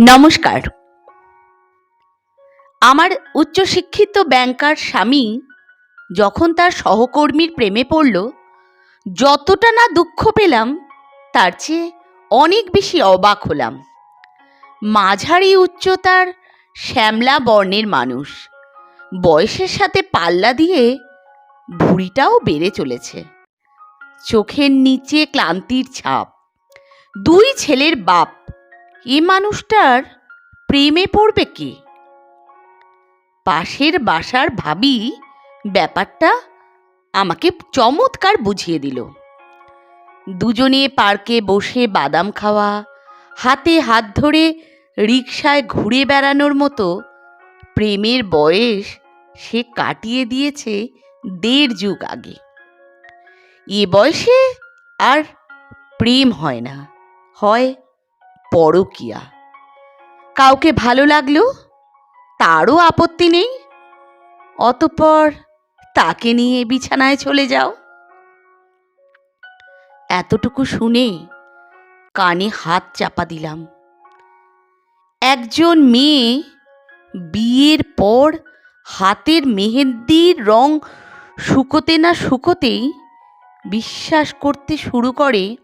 নমস্কার। আমার উচ্চশিক্ষিত ব্যাংকার স্বামী যখন তার সহকর্মীর প্রেমে পড়ল, যতটা না দুঃখ পেলাম, তার চেয়ে অনেক বেশি অবাক হলাম। মাঝারি উচ্চতার শ্যামলা বর্ণের মানুষ। বয়সের সাথে পাল্লা দিয়ে ভুঁড়িটাও বেড়ে চলেছে। চোখের নিচে ক্লান্তির ছাপ। দুই ছেলের বাপ এ মানুষটার প্রেমে পড়বে কে? পাশের বাসার ভাবি ব্যাপারটা আমাকে চমৎকার বুঝিয়ে দিল। দুজনে পার্কে বসে বাদাম খাওয়া, হাতে হাত ধরে রিকশায় ঘুরে বেড়ানোর মতো প্রেমের বয়স সে কাটিয়ে দিয়েছে দেড় যুগ আগে। এ বয়সে আর প্রেম হয় না, হয় পরকিয়া। কাউকে ভালো লাগল? তারও আপত্তি নেই? অতপর তাকে নিয়ে বিছানায় চলে যাও। এতটুকু শুনে কানে হাত চাপা দিলাম। একজন মেয়ে বিয়ের পর হাতের মেহেন্দির রং শুকোতে না শুকোতেই বিশ্বাস করতে শুরু করে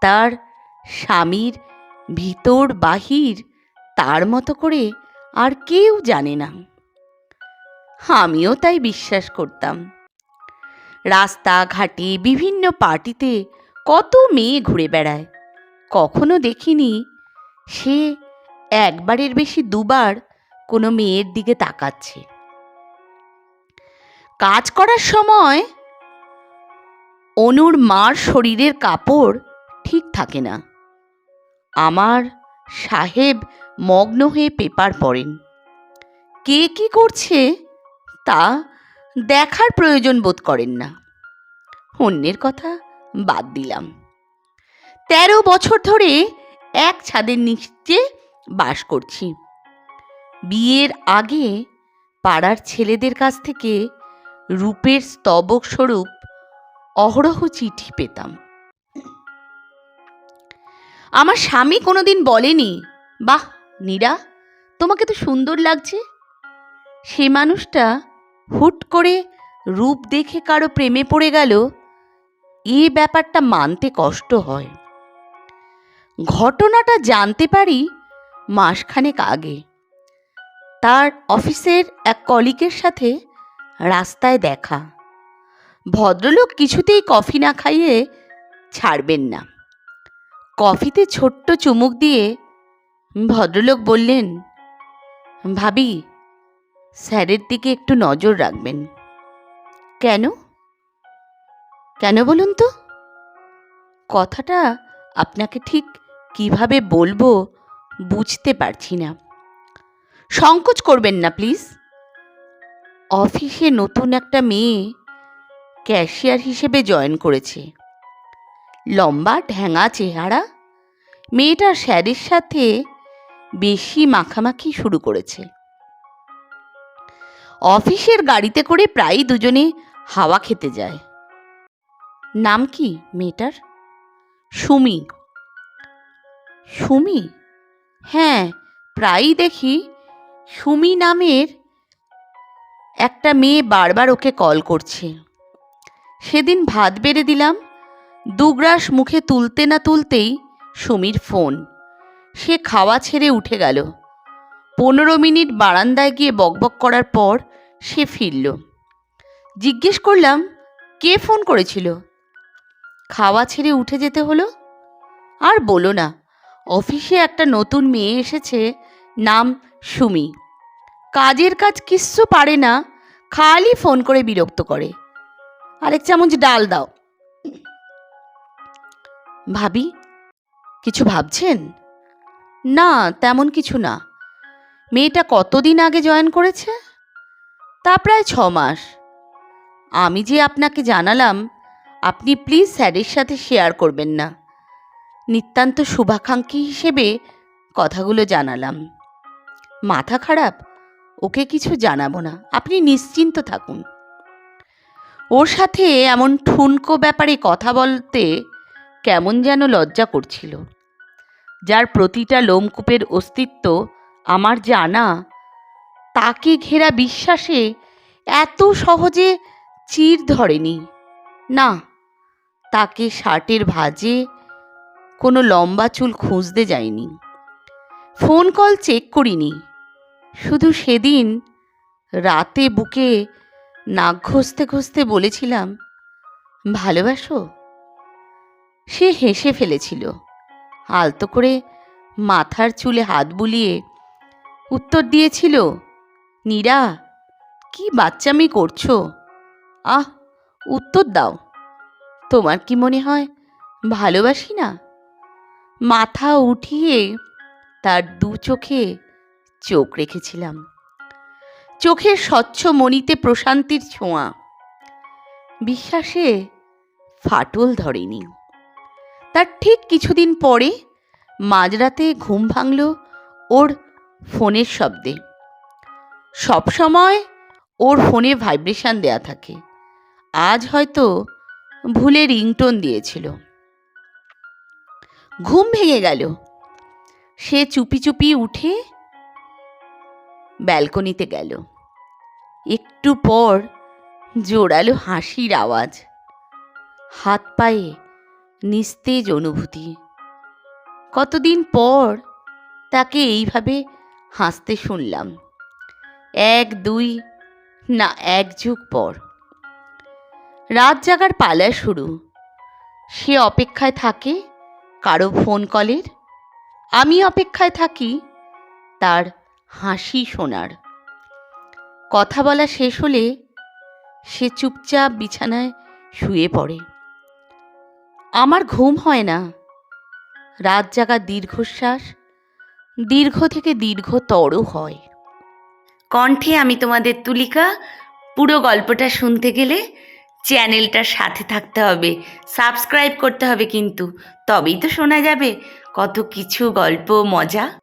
তার স্বামীর ভিতর, বাহির, তার মতো করে আর কেউ জানে না। আমিও তাই বিশ্বাস করতাম। রাস্তাঘাটে বিভিন্ন পার্টিতে কত মেয়ে ঘুরে বেড়ায়। কখনো দেখিনি সে একবারের বেশি দুবার কোনো মেয়ের দিকে তাকাচ্ছে। কাজ করার সময় অনুর মার শরীরের কাপড় ঠিক থাকে না। আমার সাহেব মগ্ন হয়ে পেপার পড়েন। কে কি করছে তা দেখার প্রয়োজন বোধ করেন না। অন্যের কথা বাদ দিলাম। তেরো বছর ধরে এক ছাদের নিচে বাস করছি। বিয়ের আগে পাড়ার ছেলেদের কাছ থেকে রূপের স্তবক স্বরূপ অহরহ চিঠি পেতাম। আমার স্বামী কোনোদিন বলেনি। বাহ, নীরা, তোমাকে তো সুন্দর লাগছে। সে মানুষটা হুট করে রূপ দেখে কারও প্রেমে পড়ে গেল, এ ব্যাপারটা মানতে কষ্ট হয়। ঘটনাটা জানতে পারি মাসখানেক আগে। তার অফিসের এক কলিকের সাথে রাস্তায় দেখা। ভদ্রলোক কিছুতেই কফি না খাইয়ে ছাড়বেন না। কফিতে ছোট্ট চুমুক দিয়ে ভদ্রলোক বললেন, ভাবি, স্যারের দিকে একটু নজর রাখবেন। কেন? কেন বলুন তো? কথাটা আপনাকে ঠিক কীভাবে বলব বুঝতে পারছি না। সংকোচ করবেন না, প্লিজ। অফিসে নতুন একটা মেয়ে ক্যাশিয়ার হিসেবে জয়েন করেছে। লম্বা ঢ্যাঙা চেহারা। মেয়েটা স্যারের সাথে বেশি মাখামাখি শুরু করেছে। অফিসের গাড়িতে করে প্রায়ই দুজনে হাওয়া খেতে যায়। নাম কি মেয়েটার? সুমি। সুমি? হ্যাঁ প্রায়ই দেখি সুমি নামের একটা মেয়ে বারবার ওকে কল করছে। সেদিন ভাত বেড়ে দিলাম দুগ্রাস মুখে তুলতে না তুলতেই সুমির ফোন। সে খাওয়া ছেড়ে উঠে গেল। পনেরো মিনিট বারান্দায় গিয়ে বকবক করার পর সে ফিরল। জিজ্ঞেস করলাম, কে ফোন করেছিল? খাওয়া ছেড়ে উঠে যেতে হলো? আর বলো না, অফিসে একটা নতুন মেয়ে এসেছে, নাম সুমি। কাজের কাজ কিচ্ছু পারে না, খালি ফোন করে বিরক্ত করে। আরেক চামচ ডাল দাও। ভাবি, কিছু ভাবছেন? না, তেমন কিছু না। মেয়েটা কতদিন আগে জয়েন করেছে? তা প্রায় ছ মাস। আমি যে আপনাকে জানালাম, আপনি প্লিজ স্যারের সাথে শেয়ার করবেন না। নিতান্ত শুভাকাঙ্ক্ষী হিসেবে কথাগুলো জানালাম। মাথা খারাপ? ওকে কিছু জানাব না। আপনি নিশ্চিন্ত থাকুন। ওর সাথে এমন ঠুনকো ব্যাপারে কথা বলতে কেমন যেন লজ্জা করছিল। যার প্রতিটা লোমকূপের অস্তিত্ব আমার জানা, তাকে ঘেরা বিশ্বাসে এত সহজে চির ধরেনি। না, তাকে শার্টের ভাঁজে কোনো লম্বা চুল খুঁজতে যায়নি। ফোন কল চেক করিনি। শুধু সেদিন রাতে বুকে নাক ঘষতে ঘষতে বলেছিলাম, ভালোবাসো? সে হেসে ফেলেছিল। আলতো করে মাথার চুলে হাত বুলিয়ে উত্তর দিয়েছিল, নীরা, কি বাচ্চামি করছ? আহ, উত্তর দাও। তোমার কি মনে হয় ভালোবাসি না? মাথা উঠিয়ে তার দু চোখে চোখ রেখেছিলাম। চোখের স্বচ্ছ মণিতে প্রশান্তির ছোঁয়া। বিশ্বাসে ফাটল ধরেনি। তার ঠিক কিছুদিন পরে মাঝরাতে ঘুম ভাঙল ওর ফোনের শব্দে। সবসময় ওর ফোনে ভাইব্রেশন দেয়া থাকে। আজ হয়তো ভুলে রিংটোন দিয়েছিল। ঘুম ভেঙে গেল। সে চুপি চুপি উঠে ব্যালকনিতে গেল। একটু পর জোরালো হাসির আওয়াজ। হাত পায়ে নিস্তেজ অনুভূতি। কতদিন পর তাকে এইভাবে হাসতে শুনলাম। এক, দুই, না, এক যুগ পর। রাত জাগার পালা শুরু। সে অপেক্ষায় থাকে কারও ফোন কলের আমি অপেক্ষায় থাকি তার হাসি শোনার। কথা বলা শেষ হলে সে চুপচাপ বিছানায় শুয়ে পড়ে। আমার ঘুম হয় না। রাত জাগা দীর্ঘশ্বাস, দীর্ঘ থেকে দীর্ঘতর হয়। কণ্ঠে আমি তোমাদের তুলিকা, পুরো গল্পটা শুনতে গেলে চ্যানেলটার সাথে থাকতে হবে, সাবস্ক্রাইব করতে হবে কিন্তু, তবেই তো শোনা যাবে, কত কিছু গল্প, মজা।